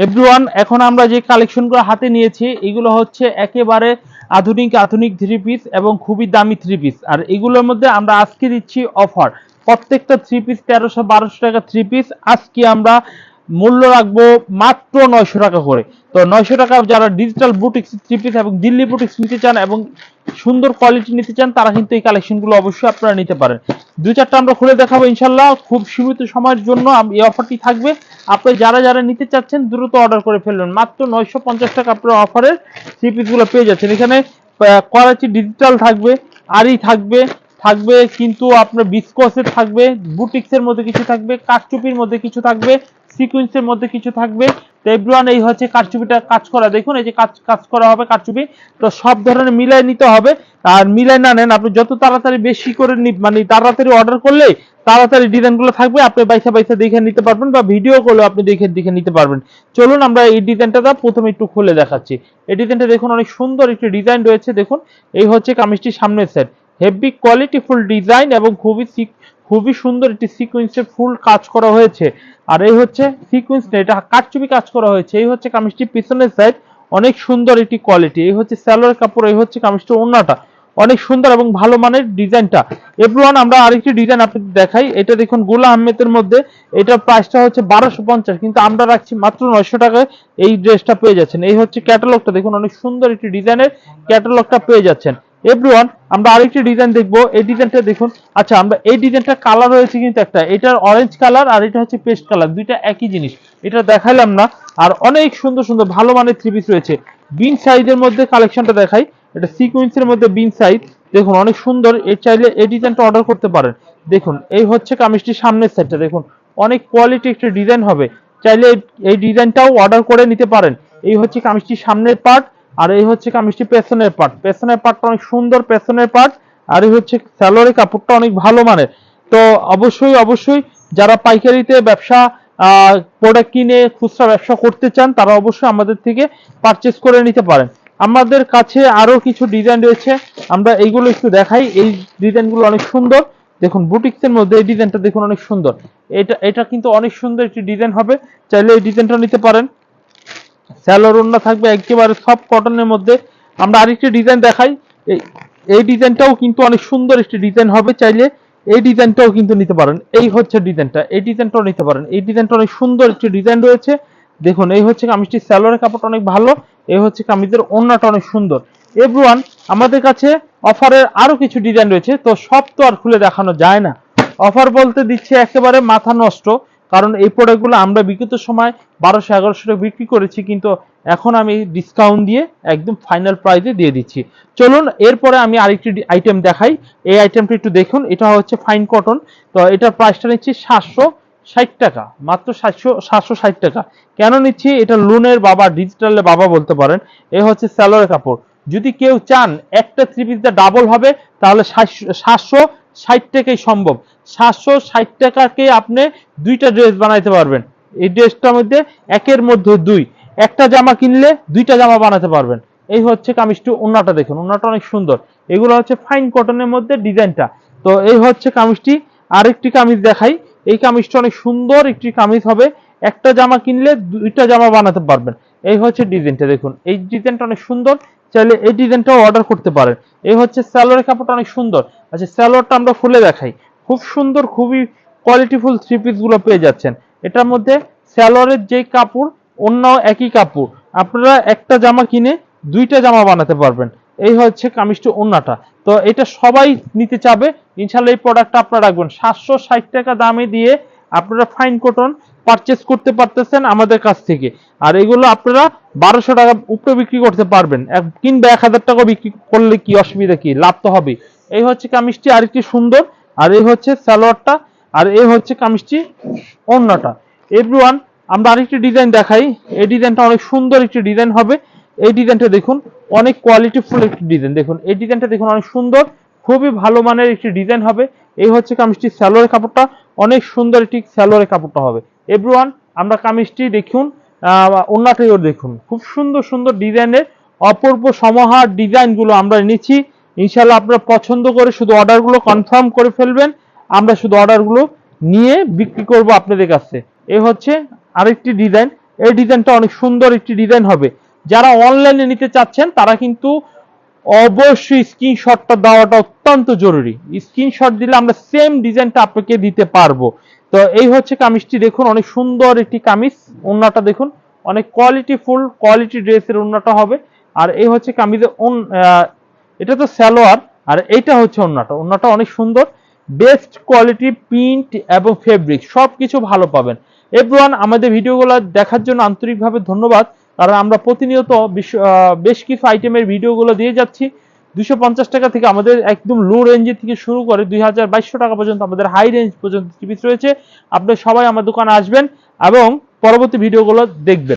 Everyone এখন আমরা যে কালেকশনগুলো হাতে নিয়েছি, এগুলো হচ্ছে একেবারে আধুনিক আধুনিক থ্রি পিস এবং খুবই দামি থ্রি পিস আর এগুলোর মধ্যে আমরা আজকে দিচ্ছি অফার প্রত্যেকটা থ্রি পিস তেরোশো বারোশো টাকা থ্রি পিস আজকে আমরা মূল্য রাখব মাত্র নয়শো টাকা করে। তো নয়শো টাকা যারা ডিজিটাল বুটিক্স থ্রি পিস এবং দিল্লি বুটিক্স নিতে চান এবং সুন্দর কোয়ালিটি নিতে চান, তারা কিন্তু এই কালেকশনগুলো অবশ্যই আপনারা নিতে পারেন। দুই চারটা আমরা খুলে দেখাবো ইনশাল্লাহ খুব সীমিত সময়ের জন্য এই অফারটি থাকবে। আপনি যারা যারা নিতে চাচ্ছেন, দ্রুত অর্ডার করে ফেলবেন মাত্র নয়শো পঞ্চাশ টাকা আপনার অফারের থ্রি পিসগুলো পেয়ে যাচ্ছেন। এখানে করাচি ডিজিটাল থাকবে আরই থাকবে থাকবে, কিন্তু আপনার বিস্কসের থাকবে বুটিক্সের মধ্যে কিছু থাকবে কারচুপির মধ্যে কিছু থাকবে সিকুয়েন্সের মধ্যে কিছু থাকবে। তো এভরিওয়ান এই হচ্ছে কারচুপিটা কাজ করা। দেখুন, এই যে কাজ কাজ করা হবে কারচুপি তো সব ধরনের মিলাই নিতে হবে। আর মিলাই না নেন, আপনি যত তাড়াতাড়ি বেশি করে মানে তাড়াতাড়ি অর্ডার করলে তাড়াতাড়ি ডিজাইনগুলো থাকবে, আপনি বাইসা বাইসা দেখে নিতে পারবেন বা ভিডিও করলেও আপনি দেখে দেখে নিতে পারবেন। চলুন আমরা এই ডিজাইনটা প্রথমে একটু খুলে দেখাচ্ছি। এই ডিজাইনটা দেখুন, অনেক সুন্দর একটি ডিজাইন রয়েছে। দেখুন, এই হচ্ছে কামিজটির সামনের সেট হেভি কোয়ালিটিফুল ডিজাইন এবং খুবই খুবই সুন্দর একটি সিকোয়েন্সের ফুল কাজ করা হয়েছে। আর এই হচ্ছে সিকোয়েন্স এটা কাটচুপি কাজ করা হয়েছে। এই হচ্ছে কামিজটি পিছনের সাইড অনেক সুন্দর একটি কোয়ালিটি এই হচ্ছে স্যালোয়ার কাপড়, এই হচ্ছে কামিজটির ওড়নাটা। অনেক সুন্দর এবং ভালো মানের ডিজাইনটা। এভরিওয়ান, আমরা আরেকটি ডিজাইন আপনাদের দেখাই। এটা দেখুন গোলা আহমেদের মধ্যে। এটার প্রাইসটা হচ্ছে বারোশো পঞ্চাশ, কিন্তু আমরা রাখছি মাত্র নয়শো টাকায় এই ড্রেসটা পেয়ে যাচ্ছেন। এই হচ্ছে ক্যাটালগটা দেখুন, অনেক সুন্দর একটি ডিজাইনের ক্যাটালগটা পেয়ে যাচ্ছেন। এভরিওয়ান আমরা আরেকটি ডিজাইন দেখব। এই ডিজাইনটা দেখুন। আচ্ছা আমরা এই ডিজাইনটা কালার রয়েছে কিন্তু একটা। এটার অরেঞ্জ কালার আর এটা হচ্ছে পেস্ট কালার দুইটা একই জিনিস। এটা দেখাইলাম না। আর অনেক সুন্দর সুন্দর, ভালো মানের থ্রি পিস রয়েছে। বিন সাইজের মধ্যে কালেকশনটা দেখাই। এটা সিকুয়েন্সের মধ্যে বিন সাইজ দেখুন, অনেক সুন্দর। এর চাইলে এই ডিজাইনটা অর্ডার করতে পারেন। দেখুন, এই হচ্ছে কামিজটির সামনের সাইডটা দেখুন, অনেক কোয়ালিটি একটা ডিজাইন হবে। চাইলে এই- ডিজাইনটাও অর্ডার করে নিতে পারেন। এই হচ্ছে কামিজটির সামনের পার্ট আর এই হচ্ছে কামিজটি পেছনের পার্ট পেছনের পার্টটা অনেক সুন্দর পেছনের পার্ট আর এই হচ্ছে স্যালোয়ারের কাপড়টা অনেক ভালো মানের। তো অবশ্যই অবশ্যই যারা পাইকারিতে ব্যবসা প্রোডাক্ট কিনে খুচরা ব্যবসা করতে চান, তারা অবশ্যই আমাদের থেকে পারচেস করে নিতে পারেন। আমাদের কাছে আরও কিছু ডিজাইন রয়েছে, আমরা এইগুলো একটু দেখাই। এই ডিজাইনগুলো অনেক সুন্দর। দেখুন বুটিক্সের মধ্যে এই ডিজাইনটা দেখুন অনেক সুন্দর। এটা এটা কিন্তু অনেক সুন্দর একটি ডিজাইন হবে। চাইলে এই ডিজাইনটা নিতে পারেন। স্যালোর ওড়না থাকবে একেবারে সফট কটনের মধ্যে। আমরা আরেকটি ডিজাইন দেখাই। এই- ডিজাইনটাও কিন্তু অনেক সুন্দর একটি ডিজাইন হবে চাইলে। এই ডিজাইনটাও কিন্তু নিতে পারেন। এই হচ্ছে ডিজাইনটা এই ডিজাইনটাও নিতে পারেন। এই ডিজাইনটা অনেক সুন্দর একটি ডিজাইন রয়েছে। দেখুন, এই হচ্ছে কামিজটির স্যালোয়ারের কাপড়টা অনেক ভালো। এই হচ্ছে কামিজের ওড়নাটা অনেক সুন্দর। এভরিওয়ান, আমাদের কাছে অফারের আরও কিছু ডিজাইন রয়েছে। তো সব তো আর খুলে দেখানো যায় না। অফার বলতে দিচ্ছে একেবারে মাথা নষ্ট। কারণ এই প্রোডাক্টগুলো আমরা বিগত সময় বারোশো এগারোশো টাকা বিক্রি করেছি, কিন্তু এখন আমি ডিসকাউন্ট দিয়ে একদম ফাইনাল প্রাইসে দিয়ে দিচ্ছি। চলুন, এরপরে আমি আরেকটি আইটেম দেখাই। এই আইটেমটা একটু দেখুন, এটা হচ্ছে ফাইন কটন তো এটার প্রাইসটা নিচ্ছি সাতশো ষাট টাকা, মাত্র সাতশো সাতশো ষাট টাকা। কেন নিচ্ছি? এটা লোনের বাবা ডিজিটালের বাবা বলতে পারেন। এ হচ্ছে স্যালোয়ার কাপড়। যদি কেউ চান, একটা থ্রি পিস ডাবল হবে, তাহলে সাতশো ষাট টাকাই সম্ভব। সাতশো ষাট টাকাকে আপনি দুইটা ড্রেস বানাইতে পারবেন। এই ড্রেসটার মধ্যে একের মধ্যে দুই। একটা জামা কিনলে দুইটা জামা বানাতে পারবেন। এই হচ্ছে কামিজটি ওনাটা দেখুন। ওনাটা অনেক সুন্দর। এগুলো হচ্ছে ফাইন কটনের মধ্যে ডিজাইনটা। তো এই হচ্ছে কামিজটি। আরেকটি কামিজ দেখাই। এই কামিজটা অনেক সুন্দর একটি কামিজ হবে। একটা জামা কিনলে দুইটা জামা বানাতে পারবেন। এই হচ্ছে ডিজাইনটা দেখুন। এই ডিজাইনটা অনেক সুন্দর। চাইলে এই ডিজাইনটাও অর্ডার করতে পারেন। এই হচ্ছে স্যালোয়ারের কাপড়টা অনেক সুন্দর। আচ্ছা স্যালোয়ারটা আমরা খুলে দেখাই। খুব সুন্দর, খুবই কোয়ালিটিফুল থ্রি পিসগুলো পেয়ে যাচ্ছেন। এটার মধ্যে স্যালোয়ারের যে কাপড় অন্য একই কাপড়। আপনারা একটা জামা কিনে দুইটা জামা বানাতে পারবেন। এই হচ্ছে কামিজটি ওন্নাটা। তো এটা সবাই নিতে চাবে। ইনশাল্লাহ এই প্রোডাক্টটা আপনারা রাখবেন। সাতশো ষাট টাকা দামে দিয়ে আপনারা ফাইন কটন পারচেস করতে পারতেছেন আমাদের কাছ থেকে। আর এগুলো আপনারা বারোশো টাকা উপরে বিক্রি করতে পারবেন। কিংবা এক হাজার টাকা বিক্রি করলে কি অসুবিধা কি? লাভ তো হবে এই হচ্ছে কামিজটি আরেকটি সুন্দর, আর এই হচ্ছে সালোয়ারটা, আর এই হচ্ছে কামিজটি অন্যটা। এভরিওয়ান আমরা আরেকটি ডিজাইন দেখাই। এই ডিজাইনটা অনেক সুন্দর একটি ডিজাইন হবে। এই ডিজাইনটা দেখুন, অনেক কোয়ালিটিফুল একটি ডিজাইন। দেখুন, এই ডিজাইনটা দেখুন, অনেক সুন্দর, খুবই ভালো মানের একটি ডিজাইন হবে। এই হচ্ছে কামিজটি স্যালোয়ারের কাপড়টা, অনেক সুন্দর একটি স্যালোয়ারের কাপড়টা হবে। এভরিওয়ান আমরা কামিজটি দেখুন অন্যটাইও দেখুন। খুব সুন্দর সুন্দর ডিজাইনের অপূর্ব সমাহার ডিজাইনগুলো আমরা নিচ্ছি ইনশাল্লাহ আপনারা পছন্দ করে শুধু অর্ডারগুলো কনফার্ম করে ফেলবেন। আমরা শুধু অর্ডারগুলো নিয়ে বিক্রি করব আপনাদের কাছে। এ হচ্ছে আরেকটি ডিজাইন। এই ডিজাইনটা অনেক সুন্দর একটি ডিজাইন হবে। যারা অনলাইনে নিতে চাচ্ছেন, তারা কিন্তু অবশ্যই স্ক্রিনশটটা দেওয়াটা অত্যন্ত জরুরি। স্ক্রিনশট দিলে আমরা সেম ডিজাইনটা আপনাকে দিতে পারব। তো এই হচ্ছে কামিজটি, দেখুন, অনেক সুন্দর একটি কামিজ। ওন্নাটা দেখুন, অনেক কোয়ালিটি ফুল কোয়ালিটি ড্রেসের ওন্নাটা হবে। আর এই হচ্ছে কামিজের এটা তো সালোয়ার, আর এইটা হচ্ছে ওন্নাটা। ওন্নাটা অনেক সুন্দর বেস্ট কোয়ালিটি প্রিন্ট এবং ফেব্রিক সব কিছু ভালো পাবেন। এভরিওয়ান, আমাদের ভিডিওগুলো দেখার জন্য আন্তরিকভাবে ধন্যবাদ। কারণ আমরা প্রতিনিয়ত বেশ কিছু আইটেমের ভিডিওগুলো দিয়ে যাচ্ছি। দুশো পঞ্চাশ টাকা থেকে আমাদের একদম লো রেঞ্জের থেকে শুরু করে দুই হাজার বাইশশো টাকা পর্যন্ত আমাদের হাই রেঞ্জ পর্যন্ত টিভিস রয়েছে। আপনারা সবাই আমার দোকানে আসবেন এবং পরবর্তী ভিডিওগুলো দেখবেন।